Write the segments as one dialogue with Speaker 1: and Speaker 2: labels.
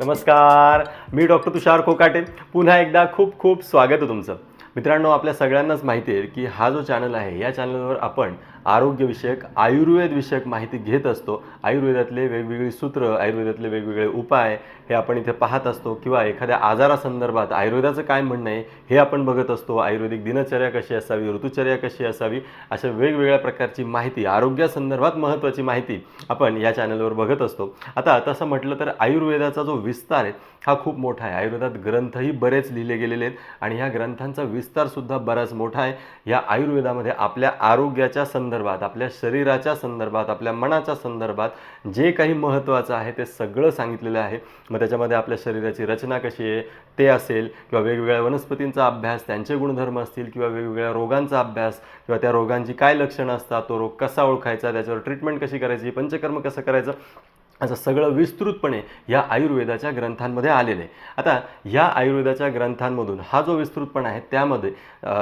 Speaker 1: नमस्कार. मी डॉक्टर तुषार कोकाटे. पुन्हा एकदा खूप खूप स्वागत आहे तुमचं. मित्रांनो आपल्या सगळ्यांनाच माहिती आहे की हा जो चॅनल आहे या चॅनलवर आपण आरोग्यविषयक आयुर्वेद विषयक माहिती घेत असतो. आयुर्वेदातले वेगवेगळी सूत्र आयुर्वेदातले वेगवेगळे उपाय हे आपण इथे पाहत असतो किंवा एखाद्या आजारासंदर्भात आयुर्वेदाचं काय म्हणणं आहे हे आपण बघत असतो. आयुर्वेदिक दिनचर्या कशी असावी ऋतुचर्या कशी असावी अशा वेगवेगळ्या प्रकारची माहिती आरोग्यासंदर्भात महत्त्वाची माहिती आपण या चॅनलवर बघत असतो. आता तसं म्हटलं तर आयुर्वेदाचा जो विस्तार आहे हा खूप मोठा आहे. आयुर्वेदात ग्रंथही बरेच लिहिले गेलेले आहेत आणि ह्या ग्रंथांचा विस्तारसुद्धा बराच मोठा आहे. या आयुर्वेदामध्ये आपल्या आरोग्याच्या संदर्भात आपल्या शरीराच्या संदर्भात आपल्या मनाच्या संदर्भात जे काही महत्त्वाचं आहे ते सगळं सांगितलेलं आहे. मग त्याच्यामध्ये आपल्या शरीराची रचना कशी आहे ते असेल किंवा वेगवेगळ्या वनस्पतींचा अभ्यास त्यांचे गुणधर्म असतील किंवा वेगवेगळ्या रोगांचा अभ्यास किंवा त्या रोगांची काय लक्षणं असतात तो रोग कसा ओळखायचा त्याच्यावर ट्रीटमेंट कशी करायची पंचकर्म कसं करायचं असं सगळं विस्तृतपणे या आयुर्वेदाच्या ग्रंथांमध्ये आलेलं आहे. आता या आयुर्वेदाच्या ग्रंथांमधून हा जो विस्तृतपणा आहे त्यामध्ये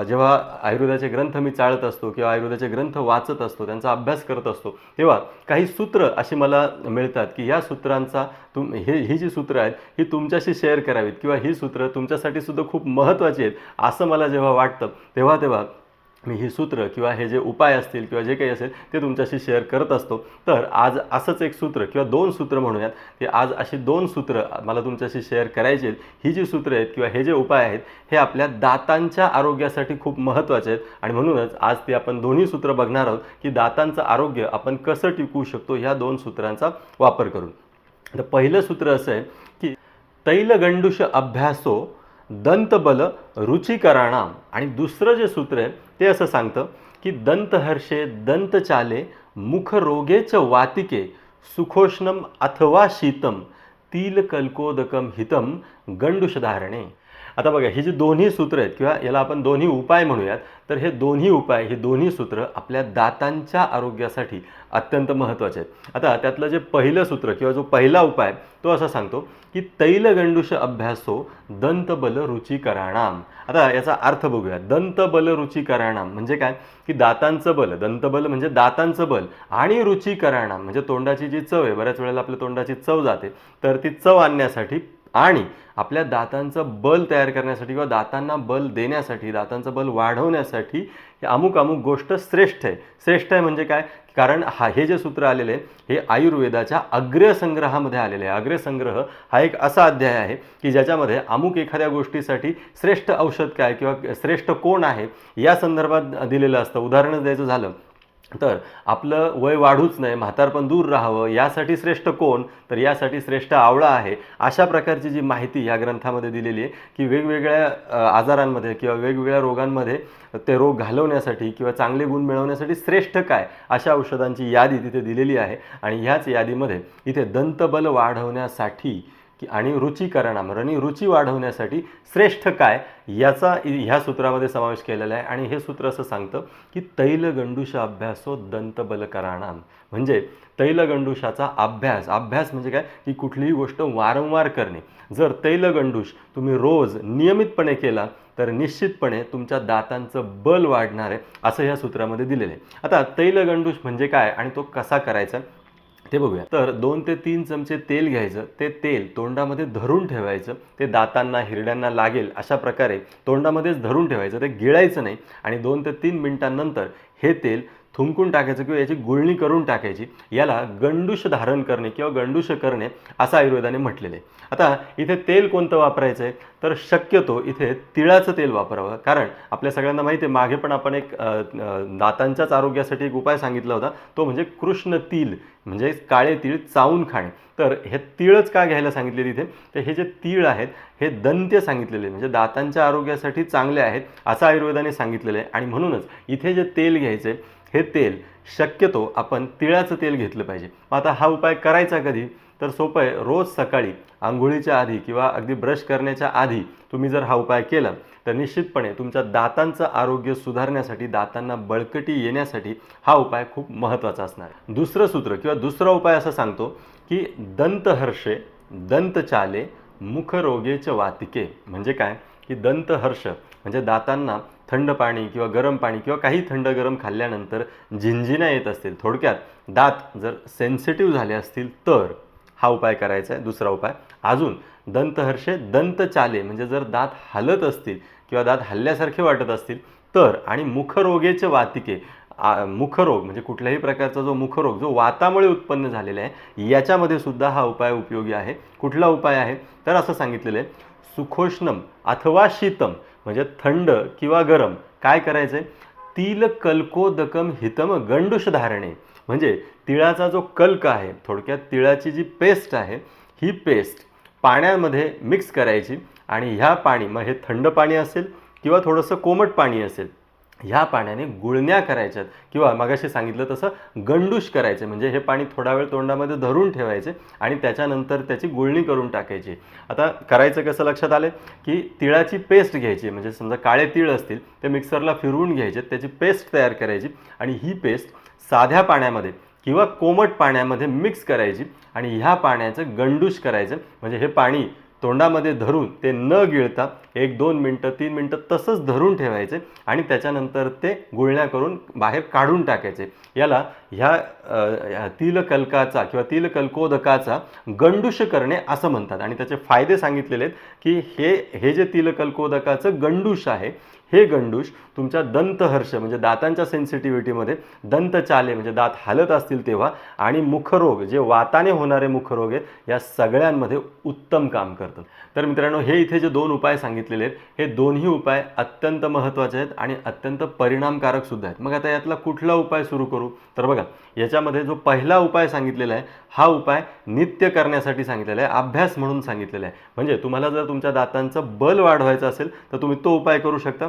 Speaker 1: जेव्हा आयुर्वेदाचे ग्रंथ मी चाळत असतो किंवा आयुर्वेदाचे ग्रंथ वाचत असतो त्यांचा अभ्यास करत असतो तेव्हा काही सूत्र अशी मला मिळतात की या सूत्रांचा तुम हे ही जी सूत्रं आहेत ही तुमच्याशी शेअर करावीत किंवा ही सूत्रं तुमच्यासाठी सुद्धा खूप महत्त्वाची आहेत असं मला जेव्हा वाटतं तेव्हा तेव्हा मी ही सूत्र किंवा हे जे उपाय असतील किंवा जे काही असेल ते तुमच्याशी शेअर करत असतो. तर आज असंच एक सूत्र किंवा दोन सूत्र म्हणूयात. ते आज अशी दोन सूत्र मला तुमच्याशी शेअर करायची आहेत. ही जी सूत्र आहेत किंवा हे जे उपाय आहेत हे आपल्या दातांच्या आरोग्यासाठी खूप महत्त्वाचे आहेत. आणि म्हणूनच आज ते आपण दोन्ही सूत्र बघणार आहोत की दातांचं आरोग्य आपण कसं टिकवू शकतो ह्या दोन सूत्रांचा वापर करून. तर पहिलं सूत्र असं आहे की तैलगंडुष अभ्यासो दंतबल रुचिकराणाम. आणि दुसरं जे सूत्र आहे ते असं सांगतं की दंतहर्षे दंतचाले मुखरोगेच वातिके सुखोष्णम अथवा शीतम तिलकल्कोदकम हितम गंडुषधारणे. आता बघा ही जी दोन्ही सूत्र आहेत किंवा याला आपण दोन्ही उपाय म्हणूयात तर हे दोन्ही उपाय हे दोन्ही सूत्र आपल्या दातांच्या आरोग्यासाठी अत्यंत महत्त्वाचे आहेत. आता त्यातलं जे पहिलं सूत्र किंवा जो पहिला उपाय तो असा सांगतो की तैलगंडुष अभ्यासो दंतबल रुचिकराणाम. आता याचा अर्थ बघूया. दंतबल रुचिकराणाम म्हणजे काय? की दातांचं बल. दंतबल म्हणजे दातांचं बल आणि रुचिकराणाम. म्हणजे तोंडाची जी चव आहे बऱ्याच वेळेला आपल्या तोंडाची चव जाते. तर ती चव आणण्यासाठी आणि आपल्या दातांचं बल तयार करण्यासाठी किंवा दातांना बल देण्यासाठी दातांचं बल वाढवण्यासाठी अमुक अमुक गोष्ट श्रेष्ठ आहे. श्रेष्ठ आहे म्हणजे काय? कारण हा हे जे सूत्र आलेले आहे हे आयुर्वेदाच्या अग्रसंग्रहामध्ये आलेले आहे. अग्रसंग्रह हा एक असा अध्याय आहे की ज्याच्यामध्ये अमुक एखाद्या गोष्टीसाठी श्रेष्ठ औषध काय किंवा श्रेष्ठ कोण आहे या संदर्भात दिलेलं असतं. उदाहरणच द्यायचं झालं. तर आपलं वय वाढूच नाही म्हातारपण दूर राहावं यासाठी श्रेष्ठ कोण? तर यासाठी श्रेष्ठ आवळा आहे. अशा प्रकारची जी माहिती या ग्रंथामध्ये दिलेली आहे की वेगवेगळ्या आजारांमध्ये किंवा वेगवेगळ्या रोगांमध्ये ते रोग घालवण्यासाठी किंवा चांगले गुण मिळवण्यासाठी श्रेष्ठ काय? अशा औषधांची यादी तिथे दिलेली आहे. आणि ह्याच यादीमध्ये इथे दंतबल वाढवण्यासाठी की आणि रुचिकरणाम आणि रुची वाढवण्यासाठी श्रेष्ठ काय याचा ह्या सूत्रामध्ये समावेश केलेला आहे. आणि हे सूत्र असं सांगतं की तैलगंडूष अभ्यासो दंतबलकराणाम. म्हणजे तैलगंडुषाचा अभ्यास अभ्यास म्हणजे काय? की कुठलीही गोष्ट वारंवार करणे. जर तैलगंडूष तुम्ही रोज नियमितपणे केला तर निश्चितपणे तुमच्या दातांचं बल वाढणार आहे असं ह्या सूत्रामध्ये दिलेलं आहे. आता तैलगंडूष म्हणजे काय आणि तो कसा करायचा? ते बघूया. तर दोन ते तीन चमचे तेल घ्यायचं. ते तेल तोंडामध्ये धरून ठेवायचं. ते दातांना हिरड्यांना लागेल अशा प्रकारे तोंडामध्येच धरून ठेवायचं. ते गिळायचं नाही. आणि दोन ते तीन मिनिटांनंतर हे तेल थुंकून टाकायचं किंवा याची गुळणी करून टाकायची याला गंडूष धारण करणे किंवा गंडूष करणे असं आयुर्वेदाने म्हटलेलं. आहे आता इथे तेल कोणतं वापरायचं आहे तर शक्यतो इथे तिळाचं तेल वापरावं. कारण आपल्या सगळ्यांना माहिती आहे मागे पण आपण एक दातांच्याच आरोग्यासाठी एक उपाय सांगितला होता. तो म्हणजे कृष्ण तिल म्हणजे काळे तीळ चावून खाणे. तर हे तीळच का घ्यायला सांगितले तिथे तर हे जे तीळ आहेत हे दंत्य सांगितलेले म्हणजे दातांच्या आरोग्यासाठी चांगले आहेत असं आयुर्वेदाने सांगितलेलं आहे. आणि म्हणूनच इथे जे तेल घ्यायचे हे तेल शक्यतो आपण तिळाचं तेल घेतलं पाहिजे. मग आता हा उपाय करायचा कधी? तर सोपं आहे रोज सकाळी आंघोळीच्या आधी किंवा अगदी ब्रश करण्याच्या आधी तुम्ही जर हा उपाय केला तर निश्चितपणे तुमच्या दातांचं आरोग्य सुधारण्यासाठी दातांना बळकटी येण्यासाठी हा उपाय खूप महत्त्वाचा असणार आहे. दुसरं सूत्र किंवा दुसरा उपाय असं सांगतो की दंतहर्षे दंतचाले मुखरोगेच वातिके. म्हणजे काय? की दंतहर्ष म्हणजे दातांना थंड पाणी किंवा गरम पाणी किंवा काही थंड गरम खाल्ल्यानंतर झिंझिण्या येत असतील थोडक्यात दात जर सेन्सिटिव्ह झाले असतील तर हा उपाय करायचा आहे. दुसरा उपाय अजून दंतहर्षे दंतचाले म्हणजे जर दात हलत असतील किंवा दात हल्ल्यासारखे वाटत असतील तर आणि मुखरोगेचे वातिके मुखरोग म्हणजे कुठल्याही प्रकारचा जो मुखरोग जो वातामुळे उत्पन्न झालेला आहे याच्यामध्ये सुद्धा हा उपाय उपयोगी आहे. कुठला उपाय आहे? तर असं सांगितलेलं आहे सुखोष्णम अथवा शीतम. म्हणजे थंड किंवा गरम काय करायचं आहे तिल कल्कोदकम हितम गंडूष धारणे. म्हणजे तिळाचा जो कल्क आहे थोडक्यात तिळाची जी पेस्ट आहे ही पेस्ट पाण्यामध्ये मिक्स करायची आणि ह्या पाणी मग हे थंड पाणी असेल किंवा थोडंसं कोमट पाणी असेल ह्या पाण्याने गुळण्या करायच्यात. किंवा मगाशी सांगितलं तसं गंडूश करायचे. म्हणजे हे पाणी थोडा वेळ तोंडामध्ये धरून ठेवायचे आणि त्याच्यानंतर त्याची गुळणी करून टाकायची. आता करायचं कसं लक्षात आलं की तिळाची पेस्ट घ्यायची. म्हणजे समजा काळे तीळ असतील ते मिक्सरला फिरवून घ्यायचे त्याची पेस्ट तयार करायची आणि ही पेस्ट साध्या पाण्यामध्ये किंवा कोमट पाण्यामध्ये मिक्स करायची आणि ह्या पाण्याचं गंडूश करायचं. म्हणजे हे पाणी तोंडामध्ये धरून ते न गिळता एक दोन मिनटं तीन मिनटं तसंच धरून ठेवायचे आणि त्याच्यानंतर ते गुळण्या करून बाहेर काढून टाकायचे. याला ह्या तिलकलकाचा तिलकल्काचा किंवा तिलकल्कोदकाचा गंडुष करणे असं म्हणतात. आणि त्याचे फायदे सांगितलेले आहेत की हे हे जे तिलकल्कोदकाचं गंडूष आहे हे गंडूश तुमच्या दंतहर्ष म्हणजे दातांच्या सेन्सिटिव्हिटीमध्ये दंतचाले म्हणजे दात हालत असतील तेव्हा आणि मुखरोग जे वाताने होणारे मुखरोग आहेत या सगळ्यांमध्ये उत्तम काम करतात. तर मित्रांनो हे इथे जे दोन उपाय सांगितलेले आहेत हे दोन्ही उपाय अत्यंत महत्त्वाचे आहेत आणि अत्यंत परिणामकारक सुद्धा आहेत. मग आता यातला कुठला उपाय सुरू करू? तर बघा याच्यामध्ये जो पहिला उपाय सांगितलेला आहे हा उपाय नित्य करण्यासाठी सांगितलेला आहे अभ्यास म्हणून सांगितलेला आहे. म्हणजे तुम्हाला जर तुमच्या दातांचं बल वाढवायचं असेल तर तुम्ही तो उपाय करू शकता.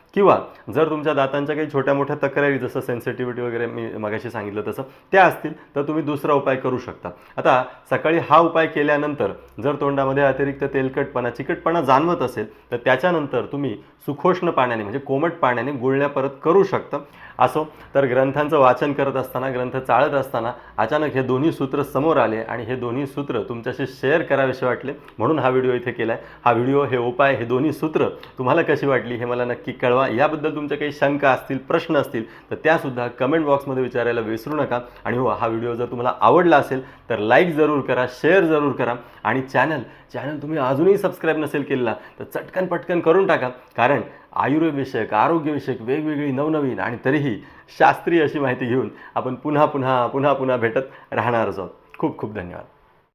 Speaker 1: किंवा जर तुमच्या दातांच्या काही छोट्या मोठ्या तक्रारी जसं सेन्सिटिव्हिटी वगैरे मी मगाशी सांगितलं तसं त्या असतील तर तुम्ही दुसरा उपाय करू शकता. आता सकाळी हा उपाय केल्यानंतर जर तोंडामध्ये अतिरिक्त तेलकटपणा चिकटपणा जाणवत असेल तर त्याच्यानंतर तुम्ही सुखोष्ण पाण्याने म्हणजे कोमट पाण्याने गुळण्या परत करू शकता. असो तर ग्रंथांचं वाचन करत असताना ग्रंथ चाळत असताना अचानक हे दोन्ही सूत्र समोर आले आणि हे दोन्ही सूत्र तुमच्याशी शेअर करावेसे वाटले म्हणून हा व्हिडिओ इथे केला आहे हा व्हिडिओ हे उपाय हे दोन्ही सूत्र तुम्हाला कशी वाटली हे मला नक्की कळवा. याबद्दल तुमच्या काही शंका असतील प्रश्न असतील तर त्यासुद्धा कमेंट बॉक्समध्ये विचारायला विसरू नका. आणि हो हा व्हिडिओ जर तुम्हाला आवडला असेल तर लाईक जरूर करा शेअर जरूर करा. आणि चॅनल चॅनल तुम्ही अजूनही सबस्क्राईब नसेल केलेला तर चटकन पटकन करून टाका. कारण आयुर्वेदविषयक आरोग्यविषयक वेगवेगळी नवनवीन आणि तरीही शास्त्रीय अशी माहिती घेऊन आपण पुन्हा पुन्हा पुन्हा पुन्हा भेटत राहणारच आहोत. खूप खूप धन्यवाद.